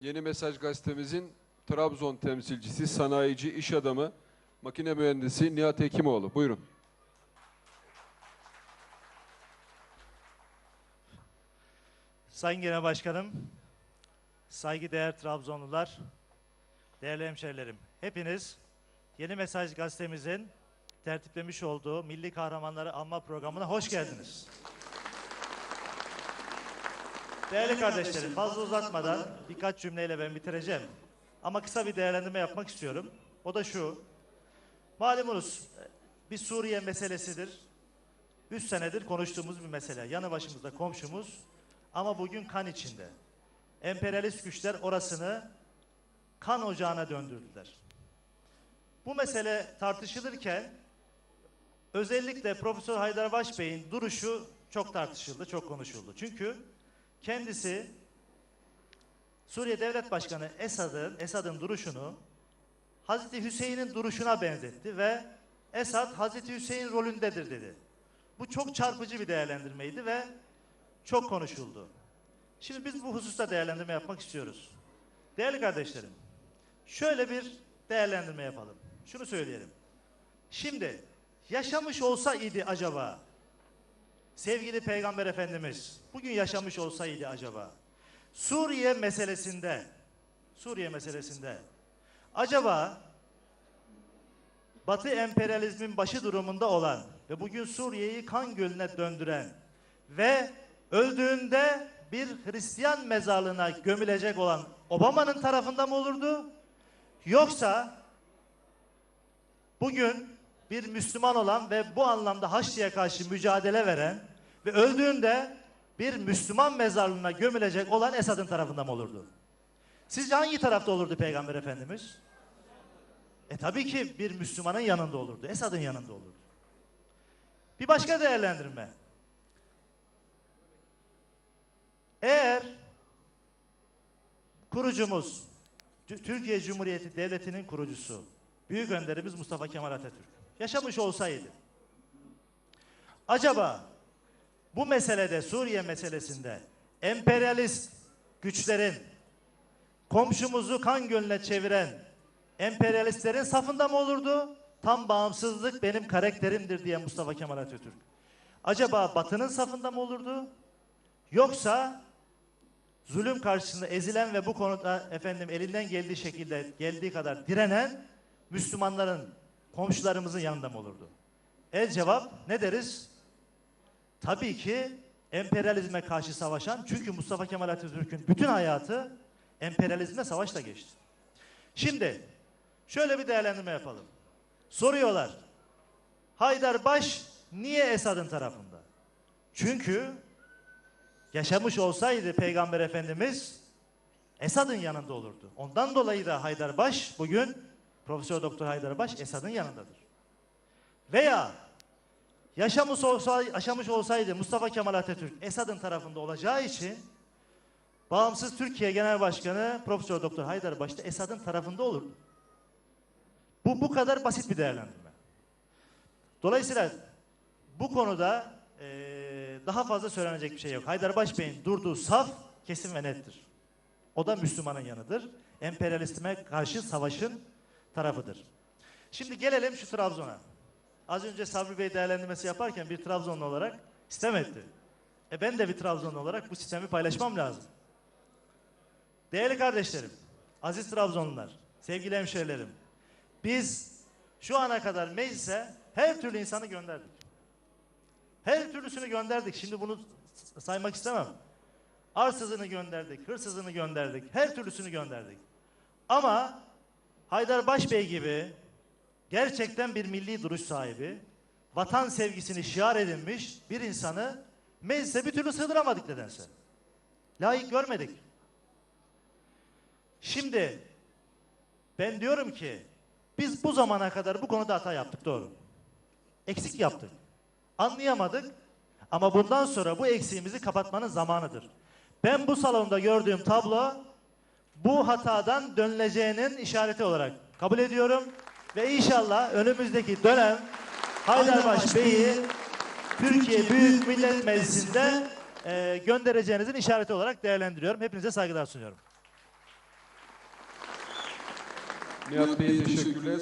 Yeni Mesaj gazetemizin Trabzon temsilcisi, sanayici, iş adamı, makine mühendisi Nihat Hekimoğlu. Buyurun. Sayın Genel Başkanım, saygıdeğer Trabzonlular, değerli hemşerilerim. Hepiniz Yeni Mesaj gazetemizin tertiplemiş olduğu Milli Kahramanları Anma programına hoş geldiniz. Değerli kardeşlerim, fazla uzatmadan birkaç cümleyle ben bitireceğim. Ama kısa bir değerlendirme yapmak istiyorum. O da şu. Malumunuz bir Suriye meselesidir. Üç senedir konuştuğumuz bir mesele. Yanı başımızda komşumuz ama bugün kan içinde. Emperyalist güçler orasını kan ocağına döndürdüler. Bu mesele tartışılırken özellikle Profesör Haydarbaş Bey'in duruşu çok tartışıldı, çok konuşuldu. Çünkü kendisi Suriye Devlet Başkanı Esad'ın Esad'ın duruşunu Hazreti Hüseyin'in duruşuna benzetti ve Esad Hazreti Hüseyin rolündedir dedi. Bu çok çarpıcı bir değerlendirmeydi ve çok konuşuldu. Şimdi biz bu hususta değerlendirme yapmak istiyoruz. Değerli kardeşlerim, şöyle bir değerlendirme yapalım. Şunu söyleyelim. Şimdi yaşamış olsa idi acaba sevgili Peygamber Efendimiz bugün yaşamış olsaydı acaba Suriye meselesinde Suriye meselesinde acaba Batı emperyalizmin başı durumunda olan ve bugün Suriye'yi kan gölüne döndüren ve öldüğünde bir Hristiyan mezarlığına gömülecek olan Obama'nın tarafında mı olurdu? Yoksa bugün bir Müslüman olan ve bu anlamda Haçlı'ya karşı mücadele veren ve öldüğünde bir Müslüman mezarlığına gömülecek olan Esad'ın tarafında mı olurdu? Sizce hangi tarafta olurdu Peygamber Efendimiz? E tabii ki bir Müslümanın yanında olurdu. Esad'ın yanında olurdu. Bir başka değerlendirme. Eğer kurucumuz, Tü- Türkiye Cumhuriyeti Devleti'nin kurucusu, büyük önderimiz Mustafa Kemal Atatürk yaşamış olsaydı, acaba bu meselede, Suriye meselesinde emperyalist güçlerin komşumuzu kan gölüne çeviren emperyalistlerin safında mı olurdu? Tam bağımsızlık benim karakterimdir diye Mustafa Kemal Atatürk. Acaba Batı'nın safında mı olurdu? Yoksa zulüm karşısında ezilen ve bu konuda efendim elinden geldiği şekilde geldiği kadar direnen Müslümanların komşularımızın yanında mı olurdu? El cevap ne deriz? Tabii ki emperyalizme karşı savaşan çünkü Mustafa Kemal Atatürk'ün bütün hayatı emperyalizmle savaşla geçti. Şimdi şöyle bir değerlendirme yapalım. Soruyorlar. Haydarbaş niye Esad'ın tarafında? Çünkü yaşamış olsaydı Peygamber Efendimiz Esad'ın yanında olurdu. Ondan dolayı da Haydarbaş bugün Profesör Doktor Haydarbaş Esad'ın yanındadır. Veya yaşamış olsaydı, yaşamış olsaydı Mustafa Kemal Atatürk Esad'ın tarafında olacağı için Bağımsız Türkiye Genel Başkanı Profesör Doktor Haydarbaş da Esad'ın tarafında olurdu. Bu bu kadar basit bir değerlendirme. Dolayısıyla bu konuda eee, daha fazla söylenecek bir şey yok. Haydarbaş Bey'in durduğu saf kesin ve nettir. O da Müslümanın yanıdır. Emperyalistime karşı savaşın tarafıdır. Şimdi gelelim şu Trabzon'a. Az önce Sabri Bey değerlendirmesi yaparken bir Trabzonlu olarak sistem etti. E ben de bir Trabzonlu olarak bu sistemi paylaşmam lazım. Değerli kardeşlerim, aziz Trabzonlular, sevgili hemşehrilerim, biz şu ana kadar meclise her türlü insanı gönderdik. Her türlüsünü gönderdik. Şimdi bunu saymak istemem. Arsızını gönderdik, hırsızını gönderdik, her türlüsünü gönderdik. Ama Haydarbaş Bey gibi gerçekten bir milli duruş sahibi, vatan sevgisini şiar edinmiş bir insanı meclise bir türlü sığdıramadık nedense. Layık görmedik. Şimdi ben diyorum ki biz bu zamana kadar bu konuda hata yaptık doğru. Eksik yaptık. Anlayamadık ama bundan sonra bu eksiğimizi kapatmanın zamanıdır. Ben bu salonda gördüğüm tablo bu hatadan dönüleceğinin işareti olarak kabul ediyorum ve inşallah önümüzdeki dönem Haydarbaş Bey'i Türkiye Büyük Millet Meclisi'nde e, göndereceğinizin işareti olarak değerlendiriyorum. Hepinize saygılar sunuyorum. Nihat Bey'e teşekkürler.